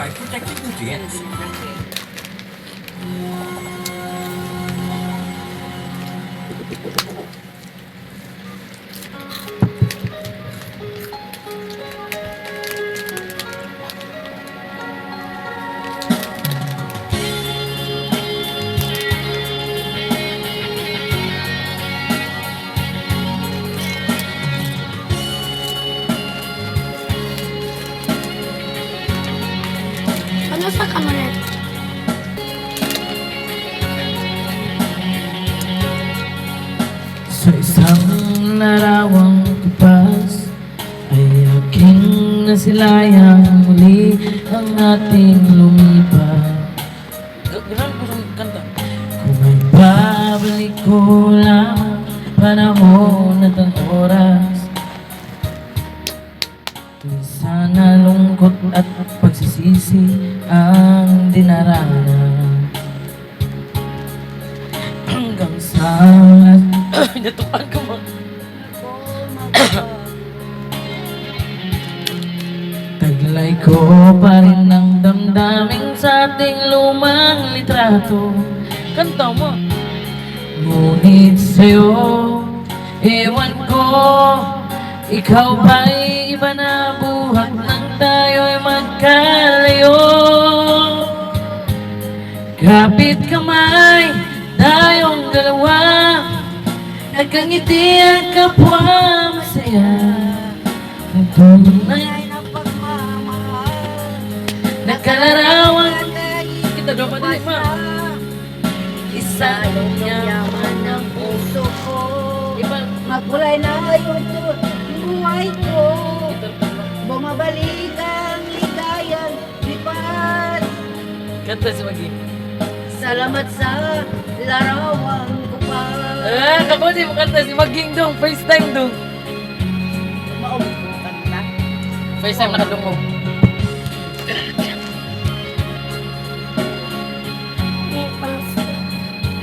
faz tudo aqui por dentro. Sa kamaret? Sa isang larawang kupas Ay aking nasilayang muli ang ating lumipas Gano'n ko sa kanta. Kung ay babalik ko lamang panahon at ang oras sana lungkot at pagsisisi ang dinaranan Hanggang sa Natupan ko mo. Taglay ko pa rin ang damdamin sa ating lumang litrato Kanta mo. Ngunit sa'yo, ewan ko Ikaw ba'y iba na buhat nang tayo'y magkalayo? Kapit kamay, tayong dalawa Nagkangiti ang kapwa masaya. Ang tunay na pagmamahal. Nagkalarawan. Kita doon madali ma. Isa yaman ng puso ko. Iba. Makulay na yung buhay ko Bumabalik ang ligayang lipat Kanta si Magi. Salamat sa larawang kupal Ah, kabodi mo kanta si Maging dong. First time dong. Maumutan na First time nakadungog.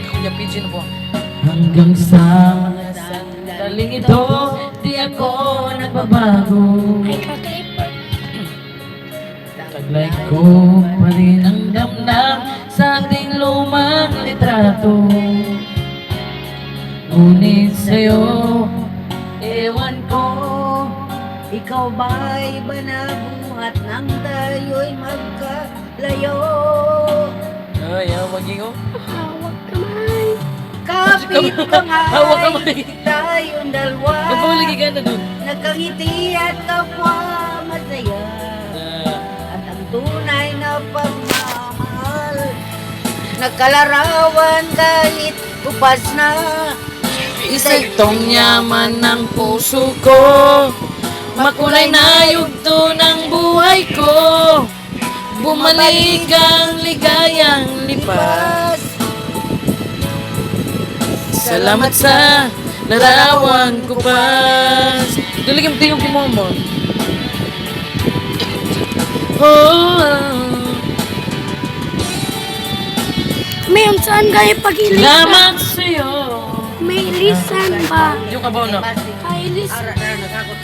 Kuya na po. Hanggang sa mga sandaling ito ako nagbabago. Taglay ko pa rin ang damdam Sa ating lumang litrato Ngunit sa'yo Ewan ko Ikaw ba'y ba nabuhat nang tayo'y magkalayo? Ay, ah, Maging oh. Hawak kamay. Kapit kamay, Hawak kamay. tayong dalawa. Nagpahuligi ka na dun. Nagkangiti at kapwa masaya. Ah, At ang tunay na pagmamahal Nagkalarawan kahit upas na. Isa itong yaman ng puso ko. Makulay na yugto ng buhay ko. Bumalik ang ligayang lipas Salamat sa larawan ko pas Daligam tingog ni Momo. Oh, May saan kayo pag-ilisan? salamat sa'yo May ilisan ba? Yung kabaw na. Ay, ilisan. Ara na nakakot